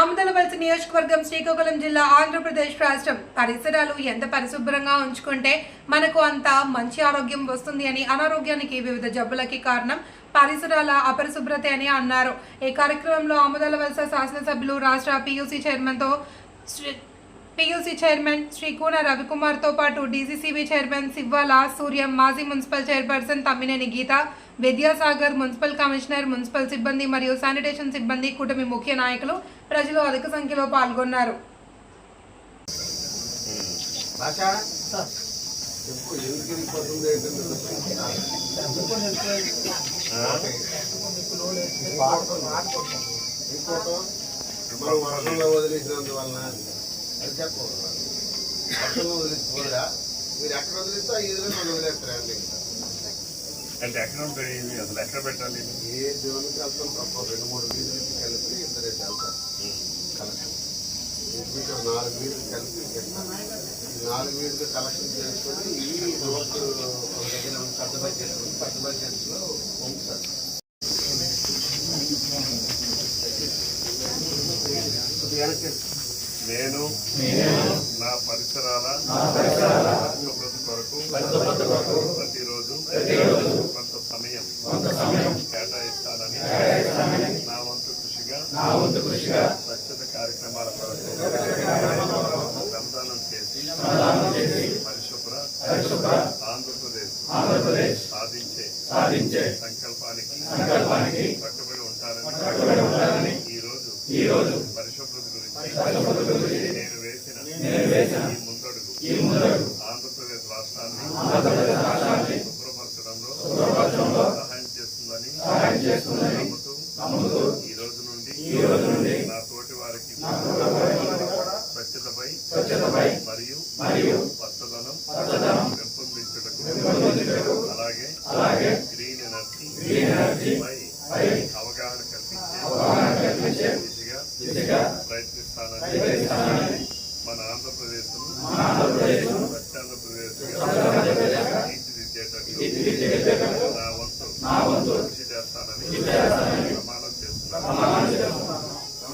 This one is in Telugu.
ఆమదలవలస నియోజకవర్గం శ్రీకాకుళం జిల్లా ఆంధ్రప్రదేశ్ రాష్ట్రం. పరిసరాలు ఎంత పరిశుభ్రంగా ఉంచుకుంటే మనకు అంత మంచి ఆరోగ్యం వస్తుంది అని అనారోగ్యానికి వివిధ జబ్బులకి కారణం పరిసరాల అపరిశుభ్రత అని అన్నారు. ఈ కార్యక్రమంలో ఆమదలవలస శాసనసభ్యులు రాష్ట్ర పియూసీ చైర్మన్తో పియూసీ చైర్మన్ శ్రీ కూన రవికుమార్తో పాటు డీసీసీబీ చైర్మన్ సివ్వాల సూర్యం మాజీ municipal chairperson Tammineni Geetha Vidyasagar municipal commissioner municipal సిబ్బంది మరియు శానిటేషన్ సిబ్బంది కూటమి ముఖ్య నాయకులు ప్రజలు అధిక సంఖ్యలో పాల్గొన్నారు. భాష వదిలేసినందువలన అది చెప్పు వర్షంలో వదిలేసిపోదురా మీరు ఎక్కడ వదిలిస్తే ఆ ఈదులో మనం వదిలేస్తారండి. అంటే ఎక్కడ ఉంటాయి ఇవి? అసలు ఎక్కడ పెట్టాలి? ఏ జోన్కి వెళ్తాం తప్ప రెండు మూడు వీధులకి కలిపి ఇద్దరే వెళ్తారు. కలెక్షన్. ఒక నాలుగు వీధులు కలిపి నాలుగు వీధులు కలెక్షన్ చేసుకొని ఈ రోడ్డు ఒక దగ్గర పెద్ద బడ్జెట్. పెద్ద బడ్జెట్లో పంపుతారు. వెనక్కి నేను నా పరిసరాల పరిశుభ్రత కొరకు ప్రతిరోజు కొంత సమయం కేటాయిస్తానని నా వంతు కృషిగా స్వచ్ఛత కార్యక్రమాల కొరకు శ్రమదానం చేసి పరిశుభ్ర ఆంధ్రప్రదేశ్ సాధించే సంకల్పానికి కట్టుబడి ఉంటానని ఈ రోజు పరిశుభ్రత గురించి నేను వేసిన ఈ ముందడుగు ఆంధ్రప్రదేశ్ రాష్ట్రాన్ని శుభ్రపరచడంలో సహాయం చేస్తుందని నమ్ముతూ ఈ రోజు నుండి నా తోటి వారికి స్వచ్ఛతపై మరియు పచ్చదనం పెంపొందించుటకు అలాగే గ్రీన్ ఎనర్జీ పై అవగాహన కల్పించే దిశగా ప్రయత్నిస్తానని మన ఆంధ్రప్రదేశ్ ఆంధ్రప్రదేశ్ తీర్చిదిద్దేటట్లు నా వంతు కృషి చేస్తానని